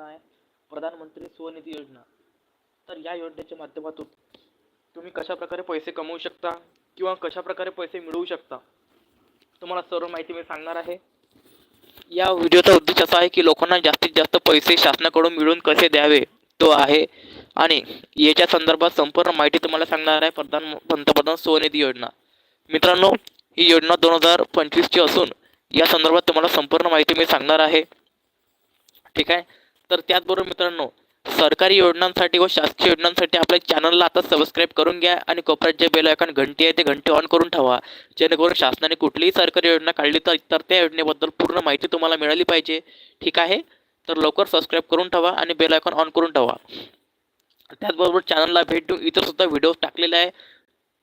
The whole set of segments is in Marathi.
आहे प्रधानमंत्री स्वनिधी योजना. तर या योजनेच्या माध्यमातून तुम्ही कशा प्रकारे पैसे कमवू शकता किंवा कशा प्रकारे पैसे मिळवू शकता तुम्हाला सर्व माहिती मी सांगणार आहे. या व्हिडिओचा उद्देश असा आहे की लोकांना जास्तीत जास्त पैसे शासनाकडून मिळवून कसे द्यावे तो आहे. आणि याच्या संदर्भात संपूर्ण माहिती तुम्हाला सांगणार आहे प्रधान पंतप्रधान स्वनिधी योजना. मित्रांनो ही योजना दोन हजार पंचवीसची असून या संदर्भात तुम्हाला संपूर्ण माहिती मी सांगणार आहे. ठीक आहे? तर त्याचबरोबर मित्रांनो सरकारी योजनांसाठी व शासकीय योजनांसाठी आपल्या चॅनलला आता सबस्क्राईब करून घ्या आणि कोपऱ्यात जे बेल आयकॉन घंटी आहे ते घंटी ऑन करून ठेवा. जेणेकरून शासनाने कुठलीही सरकारी योजना काढली तर तर त्या योजनेबद्दल पूर्ण माहिती तुम्हाला मिळाली पाहिजे. ठीक आहे? तर लवकर सबस्क्राईब करून ठेवा आणि बेल आयकॉन ऑन करून ठेवा. त्याचबरोबर चॅनलला भेट देऊन इतर सुद्धा व्हिडिओ टाकलेले आहे.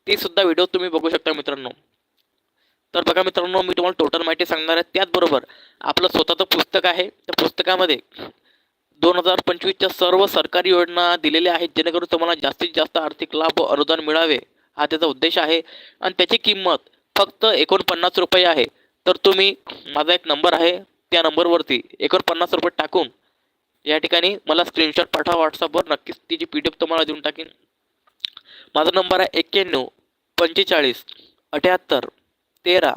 ते सुद्धा व्हिडिओ तुम्ही बघू शकता मित्रांनो. तर बघा मित्रांनो मी तुम्हाला टोटल माहिती सांगणार आहे. त्याचबरोबर आपलं स्वतःचं पुस्तक आहे. त्या पुस्तकामध्ये दोन हजार पंचवीसच्या सर्व सरकारी योजना दिलेल्या आहेत जेणेकरून तुम्हाला जास्तीत जास्त आर्थिक लाभ अनुदान मिळावे. हा त्याचा उद्देश आहे. आणि त्याची किंमत फक्त एकोणपन्नास रुपये आहे. तर तुम्ही माझा एक नंबर आहे त्या नंबरवरती एकोणपन्नास रुपये टाकून या ठिकाणी मला स्क्रीनशॉट पाठवा व्हॉट्सअपवर नक्कीच तिची पी डी एफ तुम्हाला देऊन टाकेन. माझा नंबर आहे एक्क्याण्णव पंचेचाळीस अठ्याहत्तर तेरा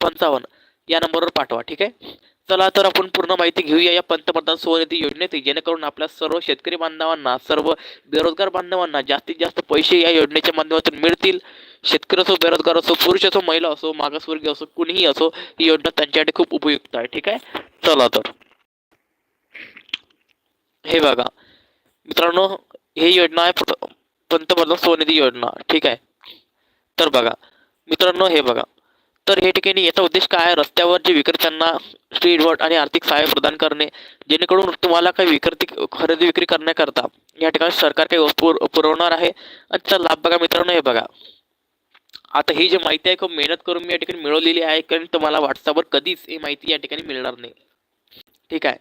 पंचावन्न. या नंबरवर पाठवा ठीक आहे? चला तर आपण पूर्ण माहिती घेऊया या पंतप्रधान स्वनिधी योजनेची जेणेकरून आपल्या सर्व शेतकरी बांधवांना सर्व बेरोजगार बांधवांना जास्तीत जास्त पैसे या योजनेच्या माध्यमातून मिळतील. शेतकरी असो बेरोजगार असो पुरुष असो महिला असो मागासवर्गीय असो कुणीही असो ही योजना त्यांच्यासाठी खूप उपयुक्त आहे ठीक आहे? चला तर. हे बघा मित्रांनो ही योजना आहे पंतप्रधान स्वनिधी योजना ठीक आहे? तर बघा मित्रांनो हे बघा तर हे ठिकाणी याचा उद्देश काय आहे? रस्त्यावर जे विक्रेत्यांना स्ट्रीटवर आणि आर्थिक सहाय्य प्रदान करणे जेणेकरून तुम्हाला काही विक्रेती खरेदी विक्री करण्याकरता या ठिकाणी सरकार काही वस्तू पुर- पुरवणार आहे आणि त्याचा लाभ बघा मित्रांनो हे बघा. आता ही जी माहिती आहे खूप मेहनत करून मी या ठिकाणी मिळवलेली आहे कारण तुम्हाला व्हॉट्सअपवर कधीच ही माहिती या ठिकाणी मिळणार नाही. ठीक आहे.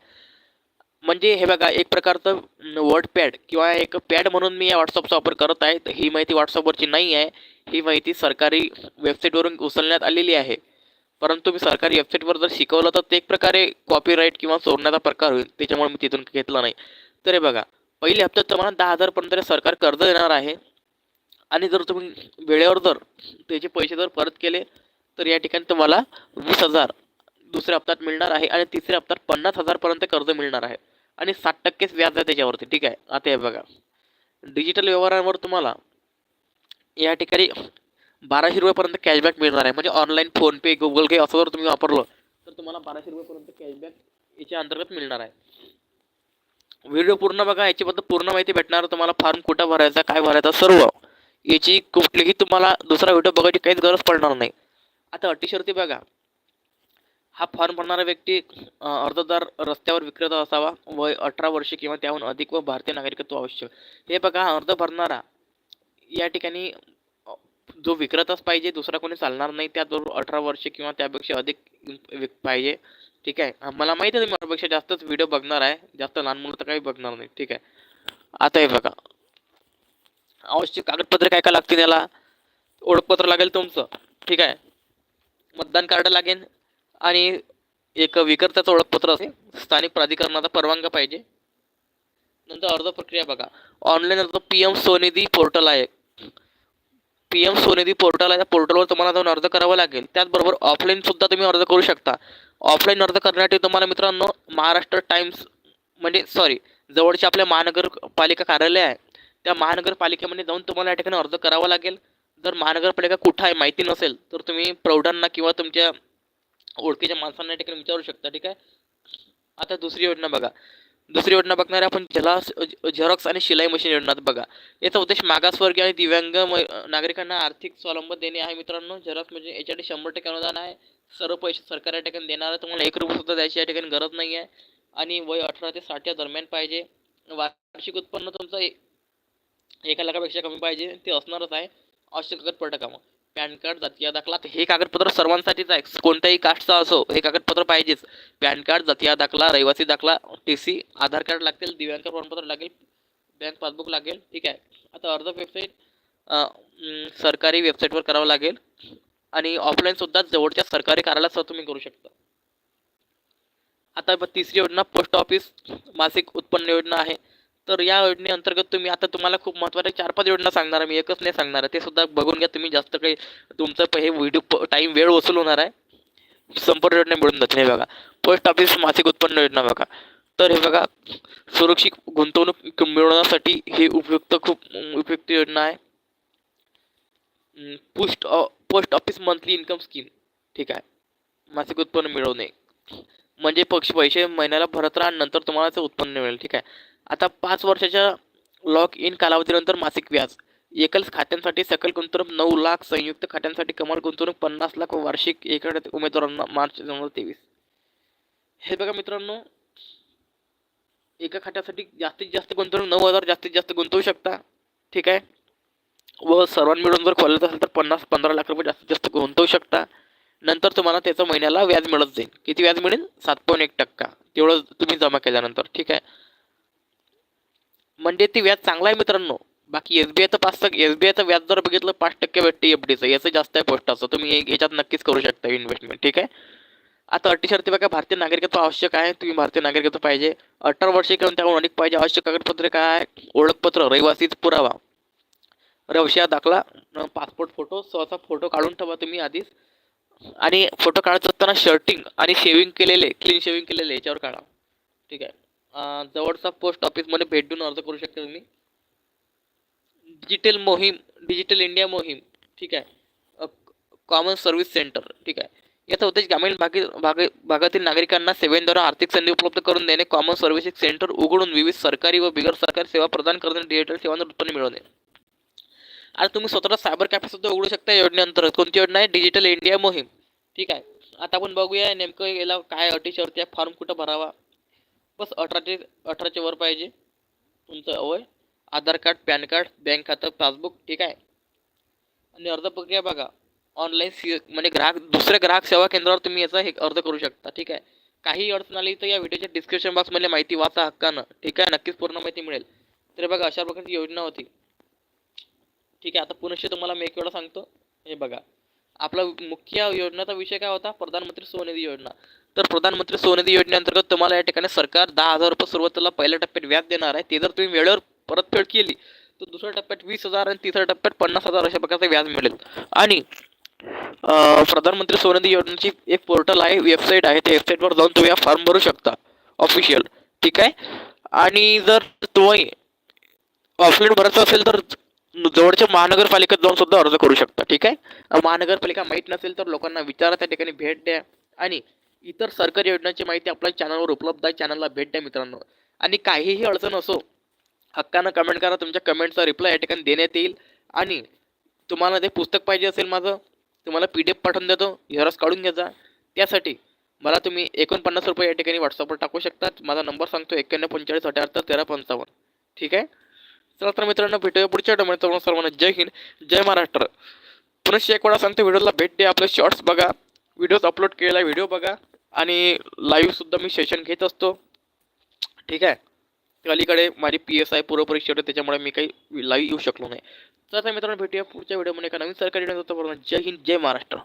म्हणजे हे बघा एक प्रकारचं वर्ड पॅड किंवा एक पॅड म्हणून मी या व्हॉट्सअपचा वापर करत आहे. ही माहिती व्हॉट्सअपवरची नाही आहे. ही माहिती सरकारी वेबसाईटवरून उचलण्यात आलेली आहे. परंतु मी सरकारी वेबसाईटवर जर शिकवलं तर ते एक प्रकारे कॉपीराईट किंवा चोरण्याचा प्रकार होईल. त्याच्यामुळे मी तिथून घेतलं नाही. तर हे बघा पहिल्या हप्त्यात तुम्हाला दहा हजारपर्यंत सरकार कर्ज देणार आहे. आणि जर तुम्ही वेळेवर जर त्याचे पैसे जर परत केले तर या ठिकाणी तुम्हाला वीस हजार दुसऱ्या हप्त्यात मिळणार आहे आणि तिसऱ्या हप्त्यात पन्नास हजारपर्यंत कर्ज मिळणार आहे. आणि साठ टक्केच व्याज आहे त्याच्यावरती. ठीक आहे? आता हे बघा. डिजिटल व्यवहारांवर तुम्हाला या ठिकाणी बाराशे रुपयापर्यंत कॅशबॅक मिळणार आहे. म्हणजे ऑनलाईन फोनपे गुगल पे असं जर तुम्ही वापरलं तर तुम्हाला बाराशे रुपयापर्यंत कॅशबॅक याच्या अंतर्गत मिळणार आहे. व्हिडिओ पूर्ण बघा याच्याबद्दल पूर्ण माहिती भेटणार. तुम्हाला फॉर्म कुठं भरायचा काय भरायचा सर्व. याची कुठलीही तुम्हाला दुसरा व्हिडिओ बघायची काहीच गरज पडणार नाही. आता अटीशर्ती बघा. हा फॉर्म भरणारा व्यक्ती अर्जदार रस्त्यावर विक्रेता असावा. वय अठरा वर्षे किंवा त्याहून अधिक व भारतीय नागरिकत्व आवश्यक. हे बघा अर्ज भरणारा या ठिकाणी जो विक्रेताच पाहिजे दुसरा कोणी चालणार नाही त्याचबरोबर अठरा वर्षे किंवा त्यापेक्षा अधिक विक- पाहिजे. ठीक आहे? मला माहिती आहे तुम्ही माझ्यापेक्षा जास्तच व्हिडिओ बघणार आहे. जास्त लहान मुलं तर काही बघणार नाही. ठीक आहे? आता हे बघा. आवश्यक कागदपत्रे काय काय लागतील याला? ओळखपत्र लागेल तुमचं. ठीक आहे? मतदान कार्ड लागेल. आणि एक विक्रेत्याचं ओळखपत्र असेल. स्थानिक प्राधिकरणाचा परवानगा पाहिजे. नंतर अर्ज प्रक्रिया बघा. ऑनलाईन अर्ज पी एम स्वनिधी पोर्टल आहे. पी एम स्वनिधी पोर्टल आहे. त्या पोर्टलवर तुम्हाला जाऊन अर्ज करावा लागेल. त्याचबरोबर ऑफलाईनसुद्धा तुम्ही अर्ज करू शकता. ऑफलाईन अर्ज करण्यासाठी तुम्हाला मित्रांनो महाराष्ट्र टाइम्स म्हणजे सॉरी जवळचे आपल्या महानगरपालिका कार्यालय आहे. त्या महानगरपालिकेमध्ये जाऊन तुम्हाला या ठिकाणी अर्ज करावा लागेल. जर महानगरपालिका कुठं आहे माहिती नसेल तर तुम्ही प्रौढांना किंवा तुमच्या ओळखीच्या माणसांना या ठिकाणी विचारू शकता. ठीक आहे? आता दुसरी योजना बघा. दुसरी योजना बघणार आहे आपण जला झेरॉक्स आणि शिलाई मशीन योजना बघा. याचा उद्देश मागासवर्गीय आणि दिव्यांग म- नागरिकांना आर्थिक स्वावलंबन देणे आहे. मित्रांनो झेरॉक्स म्हणजे याच्यासाठी शंभर टक्के अनुदान आहे. सर्व पैसे सरकार या ठिकाणी देणार आहे. तुम्हाला एक रुपये सुद्धा द्यायची या ठिकाणी गरज नाही आहे. आणि वय अठरा ते साठच्या दरम्यान पाहिजे. वार्षिक उत्पन्न तुमचं एका लाखापेक्षा कमी पाहिजे. ते असणारच आहे. आवश्यक कागदपत्र कामं. पॅन कार्ड जातीय दाखला तर हे कागदपत्र सर्वांसाठीच आहे. कोणत्याही कास्टचा असो हे कागदपत्र पाहिजेच. पॅन कार्ड जातीय दाखला रहिवासी दाखला टी सी आधार कार्ड लागतील दिव्यांग प्रमाणपत्र लागेल बँक पासबुक लागेल ठीक आहे. आता अर्ज वेबसाईट सरकारी वेबसाईटवर करावं लागेल. आणि ऑफलाईन सुद्धा जवळच्या सरकारी कार्यालयासह तुम्ही करू शकता. आता तिसरी योजना पोस्ट ऑफिस मासिक उत्पन्न योजना आहे. तर या योजनेअंतर्गत तुम्ही आता तुम्हाला खूप महत्त्वाच्या चार पाच योजना सांगणार आहे मी एकच नाही सांगणार आहे. ते सुद्धा बघून घ्या तुम्ही जास्त काही तुमचं हे व्हिडिओ टाईम वेळ वसूल होणार आहे. संपूर्ण योजना मिळून जाते हे बघा. पोस्ट ऑफिस मासिक उत्पन्न योजना बघा. तर हे बघा सुरक्षित गुंतवणूक मिळवण्यासाठी ही उपयुक्त खूप उपयुक्त योजना आहे. Post post office monthly income scheme ठीक आहे. मासिक उत्पन्न मिळवणे. म्हणजे पक्ष पैसे महिन्याला भरत राहा नंतर तुम्हाला ते उत्पन्न मिळेल ठीक आहे. आता पाच वर्षाच्या लॉक इन कालावधीनंतर मासिक व्याज. एकल खात्यांसाठी सकल गुंतवणूक नऊ लाख संयुक्त खात्यांसाठी कमाल गुंतवणूक पन्नास लाख व वार्षिक एखाद्या उमेदवारांना मार्च दोन हजार तेवीस. हे बघा मित्रांनो एका खात्यासाठी जास्तीत जास्त गुंतवणूक नऊ हजार जास्तीत जास्त गुंतवू शकता. ठीक आहे? व सर्वांनी मिळून जर खोलायचं असेल तर पन्नास पंधरा लाख रुपये जास्तीत जास्त गुंतवू शकता. नंतर तुम्हाला त्याचं महिन्याला व्याज मिळत जाईल. किती व्याज मिळेल? सात पॉईंट एक टक्का. तेवढं तुम्ही जमा केल्यानंतर. ठीक आहे? म्हणजे ते व्याज चांगलं आहे मित्रांनो. बाकी एस बी आयचं पाच टक्के एस बी आयचं व्याज जर बघितलं पाच टक्के भेटते एफ डीचं. याचं जास्त आहे पोस्टाचं तुम्ही याच्यात नक्कीच करू शकता इन्व्हेस्टमेंट ठीक आहे? आता अटी शर्ती बघा भारतीय नागरिकत्व आवश्यक आहे. तुम्ही भारतीय नागरिकत्व पाहिजे. अठरा वर्षे किंवा त्याहून अधिक पाहिजे. आवश्यक कागदपत्रे काय आहे? ओळखपत्र रहिवासीच पुरावा. रवशिया दाखला. पासपोर्ट फोटो सहसा फोटो काढून ठेवा तुम्ही आधीच. आणि फोटो काढत असताना शर्टिंग आणि शेविंग केलेले क्लीन शेविंग केलेले याच्यावर काढा. ठीक आहे? जवळचा पोस्ट ऑफिसमध्ये भेट देऊन अर्ज करू शकता तुम्ही. डिजिटल मोहीम डिजिटल इंडिया मोहीम ठीक आहे. कॉमन सर्व्हिस सेंटर ठीक आहे. याचा उद्देश ग्रामीण भागी भाग भागातील नागरिकांना सेवेद्वारे आर्थिक संधी उपलब्ध करून देणे कॉमन सर्व्हिसेस सेंटर उघडून विविध सरकारी व बिगर सरकारी सेवा प्रदान करणे डिजिटल सेवांवर उत्पन्न मिळवणे. आणि तुम्ही स्वतःला सायबर कॅफे सुद्धा उघडू शकता योजनेअंतर्गत. कोणती योजना आहे? डिजिटल इंडिया मोहीम ठीक आहे. आता आपण बघूया नेमकं याला काय अटी शर्ती आहे फॉर्म कुठं भरावा? बस अठराचे अठराच्या वर पाहिजे. तुमचं वय Aadhaar card PAN card bank खातं पासबुक ठीक आहे आणि अर्ज प्रक्रिया बघा. ऑनलाईन सी म्हणजे ग्राहक दुसऱ्या ग्राहक सेवा केंद्रावर तुम्ही याचा हे अर्ज करू शकता ठीक आहे? काही अडचण आली तर या व्हिडिओच्या डिस्क्रिप्शन बॉक्समध्ये माहिती वाचा हक्कानं ठीक आहे? नक्कीच पूर्ण माहिती मिळेल. तर बघा अशा प्रकारची योजना होती. ठीक आहे आता पुनश्च तुम्हाला मी एक वेळा सांगतो. हे बघा. आपला मुख्य योजनाचा विषय काय होता? प्रधानमंत्री स्वनिधी योजना. तर प्रधानमंत्री स्वनिधी योजनेअंतर्गत तुम्हाला या ठिकाणी सरकार दहा हजार रुपये सुरुवातीला पहिल्या टप्प्यात व्याज देणार आहे. ते जर तुम्ही वेळेवर परतफेड केली तर दुसऱ्या टप्प्यात वीस हजार आणि तिसऱ्या टप्प्यात पन्नास हजार अशा प्रकारचं व्याज मिळेल. आणि प्रधानमंत्री स्वनिधी योजनेची एक पोर्टल आहे वेबसाईट आहे. त्या वेबसाईटवर जाऊन तुम्ही हा फॉर्म भरू शकता ऑफिशियल. ठीक आहे? आणि जर तुम्ही ऑफलाईन भरायचं असेल तर जवळच्या महानगरपालिकेत जाऊन सुद्धा अर्ज करू शकता ठीक आहे? महानगरपालिका माहीत नसेल तर लोकांना विचारा त्या ठिकाणी भेट द्या. आणि इतर सरकारी योजनांची माहिती आपल्या चॅनलवर उपलब्ध आहे चॅनलला भेट द्या मित्रांनो. आणि काहीही अडचण असो हक्कानं कमेंट करा तुमच्या कमेंटचा रिप्लाय या ठिकाणी देण्यात येईल. आणि तुम्हाला ते पुस्तक पाहिजे असेल माझं तुम्हाला पी डी एफ पाठवून देतो हिरस काढून घ्यायचा त्यासाठी मला तुम्ही एकोणपन्नास रुपये या ठिकाणी व्हॉट्सअपवर टाकू शकता माझा नंबर सांगतो एक्क्याण्णव पंचेचाळीस अठ्याहत्तर तेरा पंचावन्न. ठीक आहे? चला तर मित्रांनो भेटूया पुढच्या डोमेन सर्वांना जय हिंद जय महाराष्ट्र. पुनश्च एक वेळा सांगतो व्हिडिओला भेट द्या आपले शॉर्ट्स बघा. व्हिडिओज अपलोड केलेला व्हिडिओ बघा. आणि लाईव्हसुद्धा मी सेशन घेत असतो. ठीक आहे? अलीकडे माझी पी एस आय पूर्वपरीक्षा होती त्याच्यामुळे मी काही लाईव्ह येऊ शकलो नाही. तर आता मित्रांनो भेटूया पुढच्या व्हिडिओमध्ये एका नवीन सरकारी जय हिंद जय महाराष्ट्र.